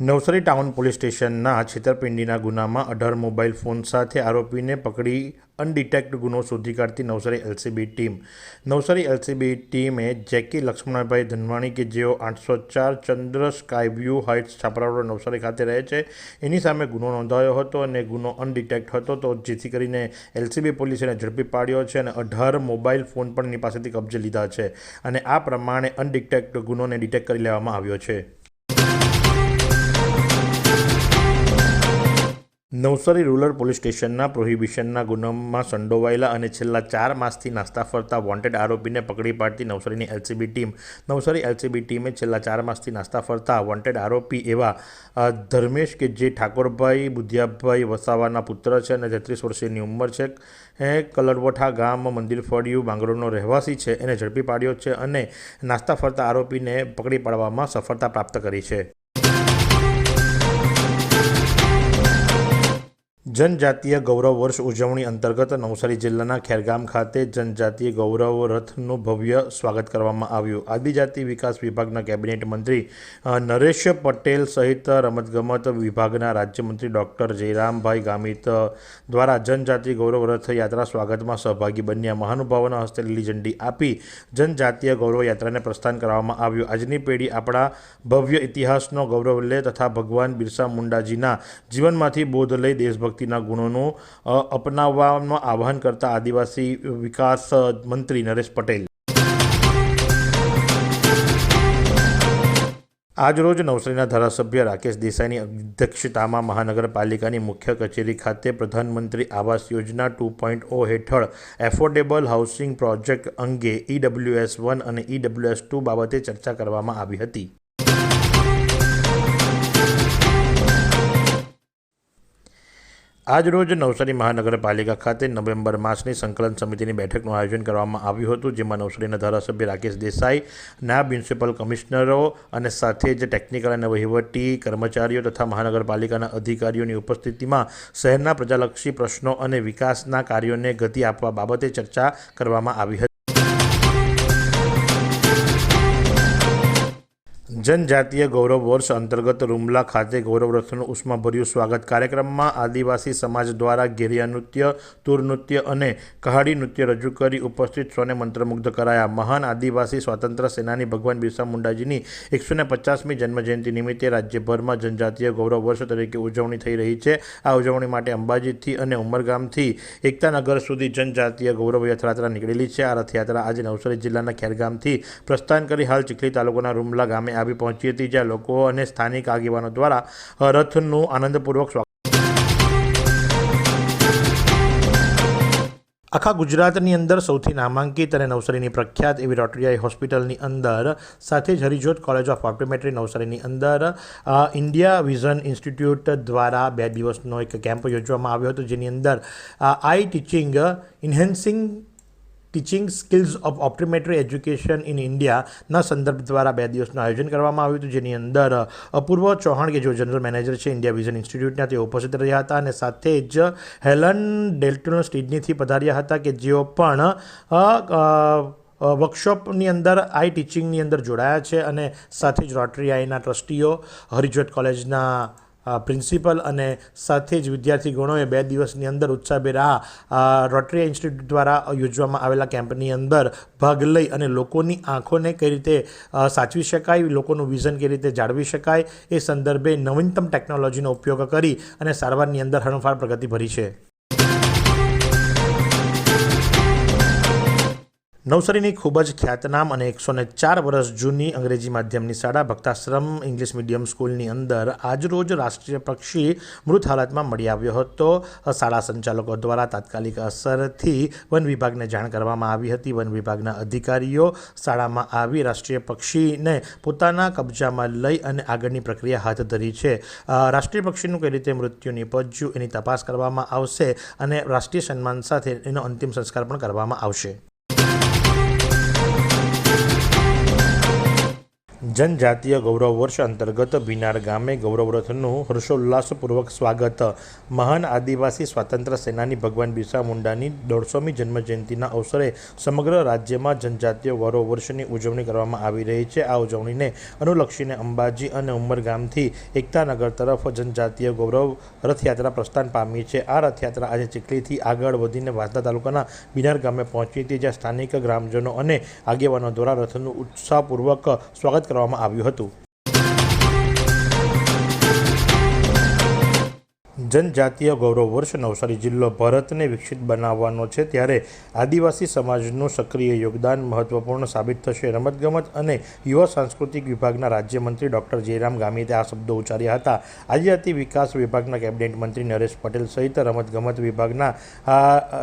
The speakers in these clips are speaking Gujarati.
નવસારી ટાઉન પોલીસ સ્ટેશનના છેતરપિંડીના ગુનામાં અઢાર મોબાઈલ ફોન સાથે આરોપીને પકડી અનડિટેક્ટ ગુનો શોધી કાઢતી Navsari LCB team. Navsari LCB ટીમે જેકી લક્ષ્મણભાઈ ધનવાણી કે જેઓ આઠસો ચાર Chandra Skyview Heights Chhapra road Navsari ખાતે રહે છે, એની સામે ગુનો નોંધાયો હતો અને ગુનો અનડિટેક્ટ હતો. તો જેથી કરીને એલસીબી પોલીસે ઝડપી પાડ્યો છે અને અઢાર મોબાઈલ ફોન પણ એની પાસેથી કબજે લીધા છે અને આ પ્રમાણે અનડિટેક્ટ ગુનોને ડિટેક્ટ કરી લેવામાં આવ્યો છે. નવસારી રૂરલ પોલીસ સ્ટેશનના પ્રોહિબિશનના ગુનામાં સંડોવાયેલા અને છેલ્લા ચાર માસથી નાસ્તા ફરતા વોન્ટેડ આરોપીને પકડી પાડતી નવસારીની એલસીબી ટીમ. નવસારી એલસીબી ટીમે છેલ્લા ચાર માસથી નાસ્તા ફરતા વોન્ટેડ આરોપી એવા ધર્મેશ કે જે ઠાકોરભાઈ બુધિયાભાઈ વસાવાના પુત્ર છે અને તેત્રીસ વર્ષની ઉંમર છે એ કલરવઠા ગામ, મંદિર ફળિયું માંગરોળનો રહેવાસી છે, એને ઝડપી પાડ્યો છે અને નાસ્તા ફરતા આરોપીને પકડી પાડવામાં સફળતા પ્રાપ્ત કરી છે. જનજાતીય ગૌરવ વર્ષ ઉજવણી અંતર્ગત નવસારી જિલ્લાના ખેરગામ ખાતે જનજાતીય ગૌરવ રથનું ભવ્ય સ્વાગત કરવામાં આવ્યું. આદિજાતિ વિકાસ વિભાગના કેબિનેટ મંત્રી નરેશ પટેલ સહિત રમતગમત વિભાગના રાજ્યમંત્રી ડૉક્ટર જયરામભાઈ ગામિત દ્વારા જનજાતીય ગૌરવ રથ યાત્રા સ્વાગતમાં સહભાગી બન્યા. મહાનુભાવોના હસ્તે લીલી ઝંડી આપી જનજાતીય ગૌરવ યાત્રાને પ્રસ્થાન કરવામાં આવ્યું. આજની પેઢી આપણા ભવ્ય ઇતિહાસનો ગૌરવ લે તથા ભગવાન બિરસા મુંડાજીના જીવનમાંથી બોધ લઈ દેશભક્તિના ગુણોનો અપનાવવાનું આહવાન કરતા આદિવાસી વિકાસ મંત્રી નરેશ પટેલ. આજરોજ નવસારીના ધારાસભ્ય રાકેશ દેસાઈની અધ્યક્ષતામાં મહાનગરપાલિકાની મુખ્ય કચેરી ખાતે પ્રધાનમંત્રી Awas Yojana two point O હેઠળ એફોર્ડેબલ હાઉસિંગ પ્રોજેક્ટ અંગે ઈડબ્લ્યુએસ વન અને ઈડબ્લ્યુએસ ટુ બાબતે ચર્ચા કરવામાં આવી હતી. આજરોજ નવસારી મહાનગરપાલિકા ખાતે નવેમ્બર માસની સંકલન સમિતિની બેઠકનું આયોજન કરવામાં આવ્યું હતું, જેમાં નવસારીના ધારાસભ્ય રાકેશ દેસાઈ, નાયબ મ્યુનિસિપલ કમિશનરો અને સાથે જ ટેકનિકલ અને વહીવટી કર્મચારીઓ તથા મહાનગરપાલિકાના અધિકારીઓની ઉપસ્થિતિમાં શહેરના પ્રજાલક્ષી પ્રશ્નો અને વિકાસના કાર્યોને ગતિ આપવા બાબતે ચર્ચા કરવામાં આવી હતી. જનજાતીય ગૌરવ વર્ષ અંતર્ગત રૂમલા ખાતે ગૌરવ રથનું ઉષ્માભર્યું સ્વાગત કાર્યક્રમમાં આદિવાસી સમાજ દ્વારા ઘેરિયા નૃત્ય, તુર નૃત્ય અને કહાડી નૃત્ય રજૂ કરી ઉપસ્થિત સૌને મંત્રમુગ્ધ કરાયા. મહાન આદિવાસી સ્વાતંત્ર્ય સેનાની ભગવાન બિરસા મુંડાજીની એકસો ને પચાસમી જન્મજયંતિ નિમિત્તે રાજ્યભરમાં જનજાતીય ગૌરવ વર્ષ તરીકે ઉજવણી થઈ રહી છે. આ ઉજવણી માટે અંબાજીથી અને ઉમરગામથી એકતાનગર સુધી જનજાતીય ગૌરવ રથયાત્રા નીકળેલી છે. આ રથયાત્રા આજે નવસારી જિલ્લાના ખેરગામથી પ્રસ્થાન કરી હાલ ચીખલી તાલુકાના રૂમલા ગામે આવી પહોંચી હતી, જ્યાં લોકો અને સ્થાનિક આગેવાનો દ્વારા રથનું આનંદપૂર્વક સ્વાગત આખા ગુજરાતની અંદર સૌથી નામાંકિત અને નવસારીની પ્રખ્યાત એવી રોટરીઆઈ હોસ્પિટલની અંદર સાથે જ હરિજોત કોલેજ ઓફ ઓપ્ટોમેટ્રી નવસારીની અંદર ઇન્ડિયા વિઝન ઇન્સ્ટિટ્યૂટ દ્વારા બે દિવસનો એક કેમ્પ યોજવામાં આવ્યો હતો, જેની અંદર eye teaching, enhancing teaching skills of optometry education in ઇન્ડિયાના સંદર્ભ દ્વારા બે દિવસનું આયોજન કરવામાં આવ્યું હતું. જેની અંદર અપૂર્વ ચૌહાણ કે જેઓ જનરલ મેનેજર છે ઇન્ડિયા વિઝન ઇન્સ્ટિટ્યૂટના તેઓ ઉપસ્થિત રહ્યા હતા અને સાથે જ હેલન ડેલ્ટન સ્ટીડનીથી પધાર્યા હતા કે જેઓ પણ વર્કશોપની અંદર, આઈ ટીચિંગની અંદર જોડાયા છે અને સાથે જ રોટરી આઈના ટ્રસ્ટીઓ હરિજોત કોલેજના પ્રિન્સિપલ અને સાથે જ વિદ્યાર્થીગણોએ બે દિવસની અંદર ઉત્સાહભેર આ રોટરી ઇન્સ્ટિટ્યૂટ દ્વારા યોજવામાં આવેલા કેમ્પની અંદર ભાગ લઈ અને લોકોની આંખોને કઈ રીતે સાચવી શકાય, લોકોનું વિઝન કઈ રીતે જાળવી શકાય એ સંદર્ભે નવીનતમ ટેકનોલોજીનો ઉપયોગ કરી અને સારવારની અંદર હરણફાળ પ્રગતિ ભરી છે. નવસારીની ખૂબ જ ખ્યાતનામ અને એકસો ને ચાર વર્ષ જૂની અંગ્રેજી માધ્યમની શાળા ભક્તાશ્રમ ઇંગ્લિશ મીડિયમ સ્કૂલની અંદર આજરોજ રાષ્ટ્રીય પક્ષી મૃત હાલતમાં મળી આવ્યો હતો. શાળા સંચાલકો દ્વારા તાત્કાલિક અસરથી વન વિભાગને જાણ કરવામાં આવી હતી. વન વિભાગના અધિકારીઓ શાળામાં આવી રાષ્ટ્રીય પક્ષીને પોતાના કબજામાં લઈ અને આગળની પ્રક્રિયા હાથ ધરી છે. રાષ્ટ્રીય પક્ષીનું કઈ રીતે મૃત્યુ નિપજ્યું એની તપાસ કરવામાં આવશે અને રાષ્ટ્રીય સન્માન સાથે એનો અંતિમ સંસ્કાર પણ કરવામાં આવશે. જનજાતીય ગૌરવ વર્ષ અંતર્ગત ભીનાર ગામે ગૌરવ રથનું હર્ષોલ્લાસપૂર્વક સ્વાગત. મહાન આદિવાસી સ્વાતંત્ર્ય સેનાની ભગવાન બિરસા મુંડાની દોઢસોમી જન્મજયંતિના અવસરે સમગ્ર રાજ્યમાં જનજાતીય ગૌરવ વર્ષની ઉજવણી કરવામાં આવી રહી છે. આ ઉજવણીને અનુલક્ષીને અંબાજી અને ઉમરગામથી એકતાનગર તરફ જનજાતીય ગૌરવ રથયાત્રા પ્રસ્થાન પામી છે. આ રથયાત્રા આજે ચીખલીથી આગળ વધીને વાંસદા તાલુકાના બિનાર ગામે પહોંચી હતી, જ્યાં સ્થાનિક ગ્રામજનો અને આગેવાનો દ્વારા રથનું ઉત્સાહપૂર્વક સ્વાગત કરવામાં આવ્યું હતું. જનજાતીય ગૌરવ વર્ષ નવસારી જિલ્લો ભારતને વિકસિત બનાવવાનો છે ત્યારે આદિવાસી સમાજનું સક્રિય યોગદાન મહત્વપૂર્ણ સાબિત થશે. રમતગમત અને યુવા સાંસ્કૃતિક વિભાગના રાજ્યમંત્રી ડૉક્ટર જયરામ ગામિતે આ શબ્દો ઉચ્ચાર્યા હતા. આદિજાતિ વિકાસ વિભાગના કેબિનેટ મંત્રી નરેશ પટેલ સહિત રમતગમત વિભાગના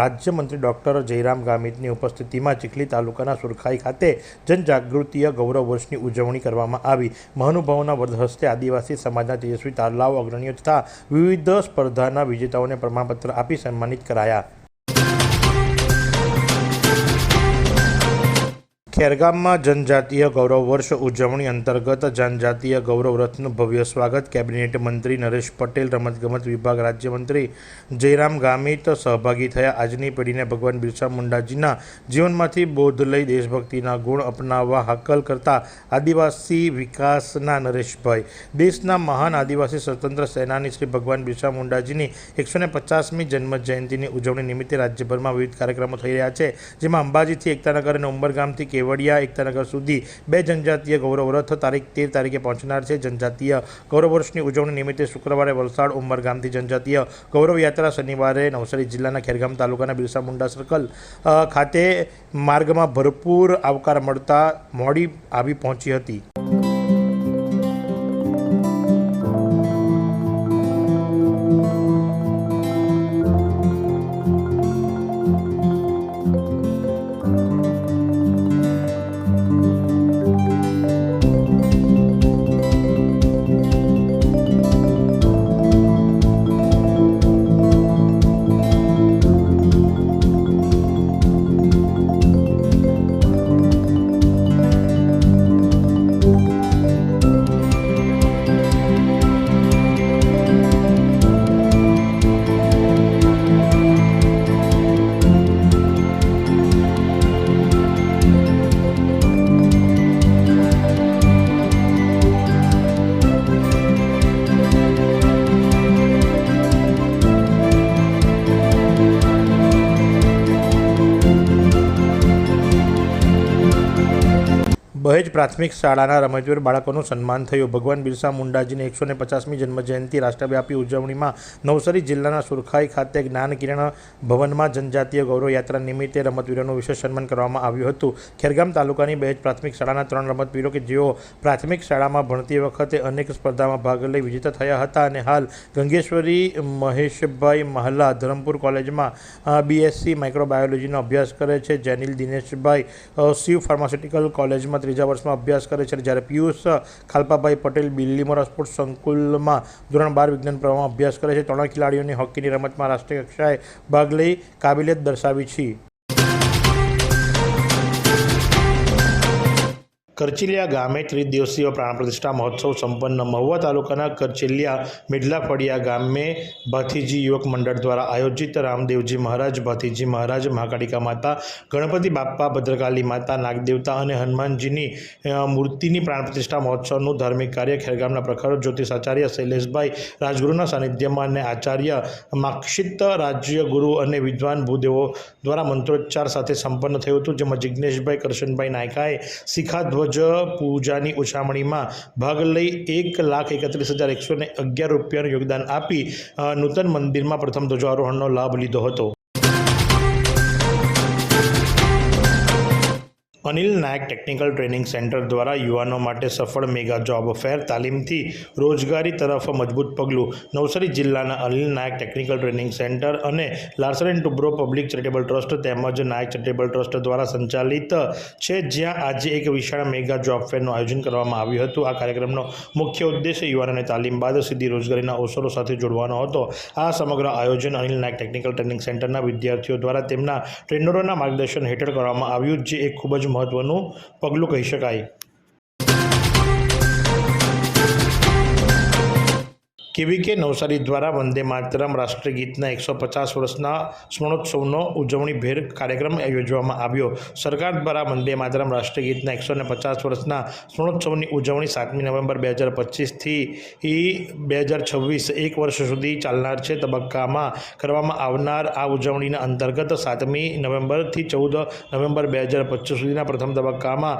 રાજ્યમંત્રી ડૉક્ટર જયરામ ગામિતની ઉપસ્થિતિમાં ચીખલી તાલુકાના સુરખાઈ ખાતે જનજાગૃતિય ગૌરવ વર્ષની ઉજવણી કરવામાં આવી. મહાનુભાવોના વરદ હસ્તે આદિવાસી સમાજના તેજસ્વી તારલાઓ, અગ્રણીઓ તથા વિવિધ સ્પર્ધાના વિજેતાઓને પ્રમાણપત્ર આપી સન્માનિત કરાયા. ખેરગામમાં જનજાતીય ગૌરવ વર્ષ ઉજવણી અંતર્ગત જનજાતીય ગૌરવ રથનું ભવ્ય સ્વાગત કેબિનેટ મંત્રી નરેશ પટેલ, રમતગમત વિભાગ રાજ્યમંત્રી જયરામ ગામિત સહભાગી થયા. આજની પેઢીને ભગવાન બિરસા મુંડાજીના જીવનમાંથી બોધ લઈ દેશભક્તિના ગુણ અપનાવવા હાકલ કરતા આદિવાસી વિકાસના નરેશભાઈ. દેશના મહાન આદિવાસી સ્વતંત્ર સેનાની શ્રી ભગવાન બિરસા મુંડાજીની એકસો ને પચાસમી જન્મ જયંતિની ઉજવણી નિમિત્તે રાજ્યભરમાં વિવિધ કાર્યક્રમો થઈ રહ્યા છે, જેમાં અંબાજીથી એકતાનગર અને ઉંબરગામથી કેવડિયા એકતાનગર સુધી બે જનજાતીય ગૌરવ રથ તારીખ તેર તારીખે પહોંચનાર છે. જનજાતીય ગૌરવ વર્ષની ઉજવણી નિમિત્તે શુક્રવારે વલસાડ ઉંમરગામથી જનજાતીય ગૌરવ યાત્રા શનિવારે નવસારી જિલ્લાના ખેરગામ તાલુકાના બિરસા મુંડા સર્કલ ખાતે માર્ગમાં ભરપૂર આવકાર મળતા મોડી આવી પહોંચી હતી. બહેજ પ્રાથમિક શાળાના રમતવીર બાળકોનું સન્માન થયું. ભગવાન બિરસા મુંડાજીની એકસો ને પચાસમી જન્મજયંતિ રાષ્ટ્રવ્યાપી ઉજવણીમાં નવસારી જિલ્લાના સુરખાઈ ખાતે જ્ઞાન કિરણ ભવનમાં જનજાતીય ગૌરવ યાત્રા નિમિત્તે રમતવીરોનું વિશેષ સન્માન કરવામાં આવ્યું હતું. ખેરગામ તાલુકાની બહેજ પ્રાથમિક શાળાના ત્રણ રમતવીરો કે જેઓ પ્રાથમિક શાળામાં ભણતી વખતે અનેક સ્પર્ધામાં ભાગ લઈ વિજેતા થયા હતા અને હાલ ગંગેશ્વરી મહેશભાઈ મહલા ધરમપુર કોલેજમાં બીએસસી માઇક્રોબાયોલોજીનો અભ્યાસ કરે છે. જેનિલ દિનેશભાઈ શિવ ફાર્માસ્યુટિકલ કોલેજમાં ત્રીજા વર્ષમાં અભ્યાસ કરે છે જ્યારે પિયુષ ખાલપાભાઈ પટેલ બિલ્લીમોરા સ્પોર્ટ્સ સંકુલમાં ધોરણ બાર વિજ્ઞાન પ્રવાહમાં અભ્યાસ કરે છે ત્રણ ખેલાડીઓની હોકીની રમતમાં રાષ્ટ્રીય કક્ષાએ ભાગ લઈ કાબિલિયત દર્શાવી છે. કરચિલિયા ગામે ત્રિદિવસીય પ્રાણ પ્રતિષ્ઠા મહોત્સવ સંપન્ન મહુવા તાલુકાના કરચિલિયા મિડલા ફળિયા ગામે ભાથીજી યુવક મંડળ દ્વારા આયોજિત રામદેવજી મહારાજ, ભાથીજી મહારાજ, મહાકાળિકા માતા, ગણપતિ બાપ્પા, ભદ્રકાલી માતા, નાગદેવતા અને હનુમાનજીની મૂર્તિની પ્રાણ પ્રતિષ્ઠા મહોત્સવનું ધાર્મિક કાર્ય ખેરગામના પ્રખર જ્યોતિષ આચાર્ય શૈલેષભાઈ રાજગુરુના સાનિધ્યમાં અને આચાર્ય માક્ષિત રાજ્ય ગુરુ અને વિદ્વાન ભૂદેવો દ્વારા મંત્રોચ્ચાર સાથે સંપન્ન થયું હતું, જેમાં જિજ્ઞેશભાઈ કરશનભાઈ નાયકાએ શિખાધ્વજ પૂજાની ઉછામણીમાં ભાગ લઈ એક લાખ એકત્રીસ હજાર એકસો અગિયાર રૂપિયાનું યોગદાન આપી નૂતન મંદિરમાં પ્રથમ ધ્વજારોહણનો લાભ લીધો હતો. Anil Nayak technical training centre દ્વારા યુવાનો માટે સફળ મેગા જોબ ફેર તાલીમથી રોજગારી તરફ મજબૂત પગલું. નવસારી જિલ્લાના Anil Nayak technical training centre અને Larsen Toubro public charitable trust તેમજ નાયક ચેરિટેબલ ટ્રસ્ટ દ્વારા સંચાલિત છે, જ્યાં આજે એક વિશાળ મેગા જોબ ફેરનું આયોજન કરવામાં આવ્યું હતું. આ કાર્યક્રમનો મુખ્ય ઉદ્દેશ યુવાનોને તાલીમ બાદ સીધી રોજગારીના અવસરો સાથે જોડવાનો હતો. આ સમગ્ર આયોજન અનિલ નાયક ટેકનિકલ ટ્રેનિંગ સેન્ટરના વિદ્યાર્થીઓ દ્વારા તેમના ટ્રેનરોના માર્ગદર્શન હેઠળ કરવામાં આવ્યું, જે એક ખૂબ જ મહત્વનું પગલું કહી શકાય. કેવીકે નવસારી દ્વારા વંદે માતરમ રાષ્ટ્રગીતના એકસો પચાસ વર્ષના સ્મરણોત્સવનો ઉજવણીભેર કાર્યક્રમ યોજવામાં આવ્યો. સરકાર દ્વારા વંદે માતરમ રાષ્ટ્રીય ગીતના એકસો પચાસ વર્ષના સ્મરણોત્સવની ઉજવણી સાતમી નવેમ્બર બે હજાર પચીસથી બે હજાર છવ્વીસ, એક વર્ષ સુધી ચાલનાર છે. તબક્કામાં કરવામાં આવનાર આ ઉજવણીના અંતર્ગત સાતમી નવેમ્બરથી ચૌદ નવેમ્બર બે હજાર પચીસ સુધીના પ્રથમ તબક્કામાં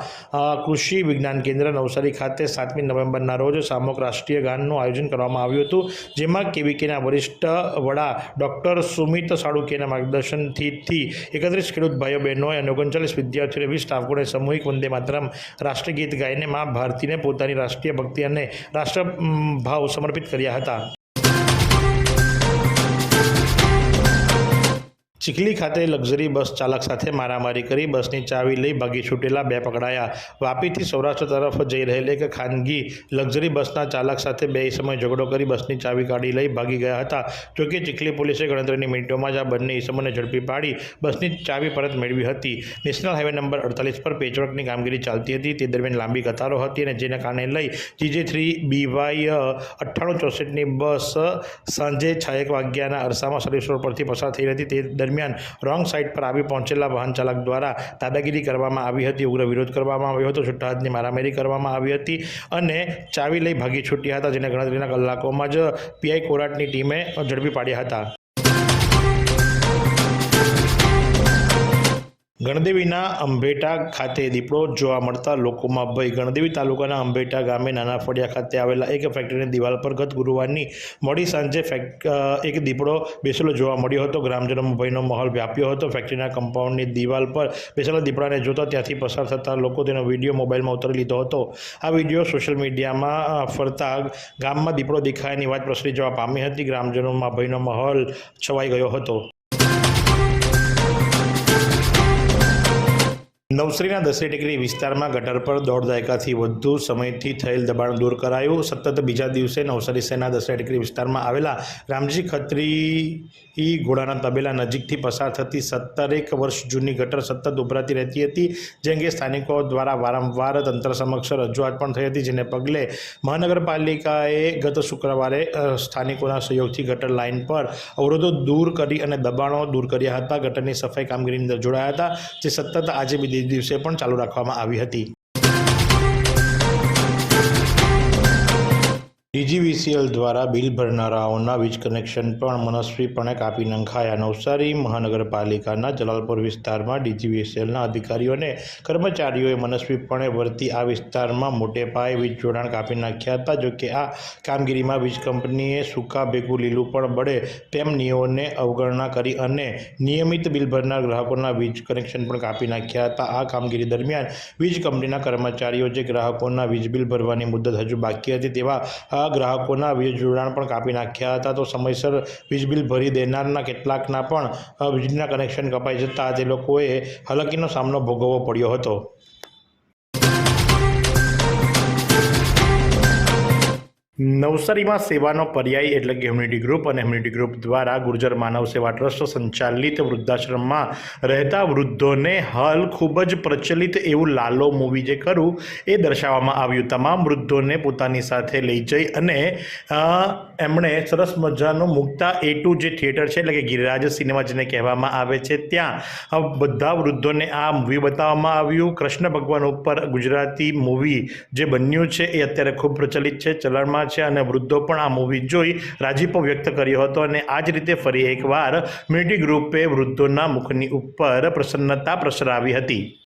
કૃષિ વિજ્ઞાન કેન્દ્ર નવસારી ખાતે સાતમી નવેમ્બરના રોજ સામૂહિક રાષ્ટ્રીય ગાનનું આયોજન કરવામાં આવ્યું હતું, જેમાં કેવીકેના વરિષ્ઠ વડા ડૉક્ટર સુમિત સાળુકેના માર્ગદર્શનથી એકત્રીસ ખેડૂત ભાઈઓ બહેનોએ અને ઓગણચાલીસ વિદ્યાર્થીઓને વીસ સ્ટાફોને સામૂહિક વંદે માતરમ રાષ્ટ્રગીત ગીત ગાઈને મા ભારતીને પોતાની રાષ્ટ્રીય ભક્તિ અને રાષ્ટ્ર ભાવ સમર્પિત કર્યા હતા. ચીખલી ખાતે લક્ઝરી બસ ચાલક સાથે મારામારી કરી બસની ચાવી લઈ ભાગી છૂટેલા બે પકડાયા. વાપીથી સૌરાષ્ટ્ર તરફ જઈ રહેલી એક ખાનગી લક્ઝરી બસના ચાલક સાથે બે સમય ઝઘડો કરી બસની ચાવી કાઢી લઈ ભાગી ગયા હતા. જોકે ચીખલી પોલીસે ગણતરીની મિનિટોમાં જ આ બંને ઈસમોને ઝડપી પાડી બસની ચાવી પરત મેળવી હતી. નેશનલ હાઈવે નંબર અડતાલીસ પર પેચવર્કની કામગીરી ચાલતી હતી. તે દરમિયાન લાંબી કતારો હતી અને જેના કારણે લઈ જીજે થ્રી બીવાય અઠ્ઠાણું ચોસઠની બસ સાંજે છ એક વાગ્યાના અરસામાં સર્વિસ રોડ પરથી પસાર થઈ હતી. તે દરમિયાન રોંગ સાઇડ પર આવી પહોંચેલા વાહન ચાલક દ્વારા દાદાગીરી કરવામાં આવી હતી, ઉગ્ર વિરોધ કરવામાં આવ્યો હતો છૂટા હાથની મારામારી કરવામાં આવી હતી અને ચાવી લઈ ભાગી છૂટ્યા હતા, જેને ગણતરીના કલાકોમાં જ પીઆઈ કોરાટની ટીમે ઝડપી પાડ્યા હતા. ગણદેવીના અંભેટા ખાતે દીપડો જોવા મળતા લોકોમાં ભય. ગણદેવી તાલુકાના અંભેટા ગામે નાના ફળિયા ખાતે આવેલા એક ફેક્ટરીની દિવાલ પર ગત ગુરુવારની મોડી સાંજે એક દીપડો બેસેલો જોવા મળ્યો હતો. ગ્રામજનોમાં ભયનો માહોલ વ્યાપ્યો હતો. ફેક્ટરીના કમ્પાઉન્ડની દિવાલ પર બેસેલા દીપડાને જોતા ત્યાંથી પસાર થતા લોકો તેનો વીડિયો મોબાઈલમાં ઉતારી લીધો હતો. આ વીડિયો સોશિયલ મીડિયામાં ફરતા ગામમાં દીપડો દેખાયાની વાત પ્રસરી જવા પામી હતી. ગ્રામજનોમાં ભયનો માહોલ છવાઈ ગયો હતો. નવસારીના દસરી ટેકરી વિસ્તારમાં ગટર પર દોઢ દાયકાથી વધુ સમયથી થયેલ દબાણ દૂર કરાયું. સતત બીજા દિવસે નવસારી શહેરના દસરી ટેકરી વિસ્તારમાં આવેલા રામજી ખત્રી ઘોડાના તબેલા નજીકથી પસાર થતી સત્તરેક વર્ષ જૂની ગટર સતત ઉભરાતી રહેતી હતી, જે અંગે સ્થાનિકો દ્વારા વારંવાર તંત્ર સમક્ષ રજૂઆત પણ થઈ હતી, જેને પગલે મહાનગરપાલિકાએ ગત શુક્રવારે સ્થાનિકોના સહયોગથી ગટર લાઇન પર અવરોધો દૂર કરી અને દબાણો દૂર કર્યા હતા. ગટરની સફાઈ કામગીરીની અંદર જોડાયા હતા, જે સતત આજે બીજે દિવસે પણ ચાલુ રાખવામાં આવી હતી. ડીજીવીસીએલ દ્વારા બિલ ભરનારાઓના વીજ કનેક્શન પણ મનસ્વીપણે કાપી નંખાયા. નવસારી મહાનગરપાલિકાના જલાલપુર વિસ્તારમાં ડીજીવીસીએલના અધિકારીઓને કર્મચારીઓએ મનસ્વીપણે વર્તી આ વિસ્તારમાં મોટે પાયે વીજ જોડાણ કાપી નાખ્યા હતા. જોકે આ કામગીરીમાં વીજ કંપનીએ સૂકા, ભેગું, લીલું પણ બળે તેમ નિયમોને અવગણના કરી અને નિયમિત બિલ ભરનાર ગ્રાહકોના વીજ કનેક્શન પણ કાપી નાખ્યા હતા. આ કામગીરી દરમિયાન વીજ કંપનીના કર્મચારીઓ જે ગ્રાહકોના વીજ બિલ ભરવાની મુદત હજુ બાકી હતી તેવા ગ્રાહકોના વીજ જોડાણ પણ કાપી નાખ્યા હતા. તો સમયસર વીજ બિલ ભરી દેનારના કેટલાકના પણ વીજળીના કનેક્શન કપાઈ જતાં તે લોકોએ હાલાકીનો સામનો ભોગવવો પડ્યો હતો. નવસારીમાં સેવાનો પર્યાય એટલે કે હ્યુમિનિટી ગ્રુપ અને હ્યુમિનિટી ગ્રુપ દ્વારા ગુર્જર માનવ સેવા ટ્રસ્ટ સંચાલિત વૃદ્ધાશ્રમમાં રહેતા વૃદ્ધોને હાલ ખૂબ જ પ્રચલિત એવું લાલો મૂવી જે ખરું એ દર્શાવવામાં આવ્યું. તમામ વૃદ્ધોને પોતાની સાથે લઈ જઈ અને એમણે સરસ મજાનું મુક્તા એ ટુ જે થિયેટર છે એટલે કે ગિરિરાજ સિનેમા જેને કહેવામાં આવે છે ત્યાં. બધા વૃદ્ધોને આ મૂવી બતાવવામાં આવ્યું. કૃષ્ણ ભગવાન ઉપર ગુજરાતી મૂવી જે બન્યું છે એ અત્યારે ખૂબ પ્રચલિત છે. ચલણમાં છે અને વૃદ્ધો પણ આ મૂવી જોઈ રાજીપો વ્યક્ત કર્યો હતો અને આ જ રીતે ફરી એકવાર મીડી ગ્રુપે વૃદ્ધોના મુખની ઉપર પ્રસન્નતા પ્રસરાવી હતી.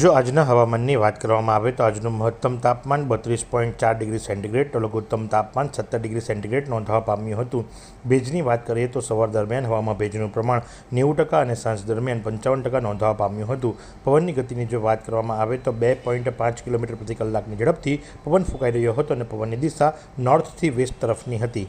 જો આજના હવામાનની વાત કરવામાં આવે તો આજનું મહત્તમ તાપમાન બત્રીસ પોઈન્ટ ચાર ડિગ્રી સેન્ટીગ્રેડ, તો લઘુત્તમ તાપમાન સત્તર ડિગ્રી સેન્ટીગ્રેડ નોંધવા પામ્યું હતું. ભેજની વાત કરીએ તો સવાર દરમિયાન હવામાં ભેજનું પ્રમાણ નેવું ટકા અને સાંજ દરમિયાન પંચાવન ટકા નોંધવા પામ્યું હતું. પવનની ગતિની જો વાત કરવામાં આવે તો બે પોઈન્ટ પાંચ કિલોમીટર પ્રતિ કલાકની ઝડપથી પવન ફૂંકાઈ રહ્યો હતો અને પવનની દિશા નોર્થથી વેસ્ટ તરફની હતી.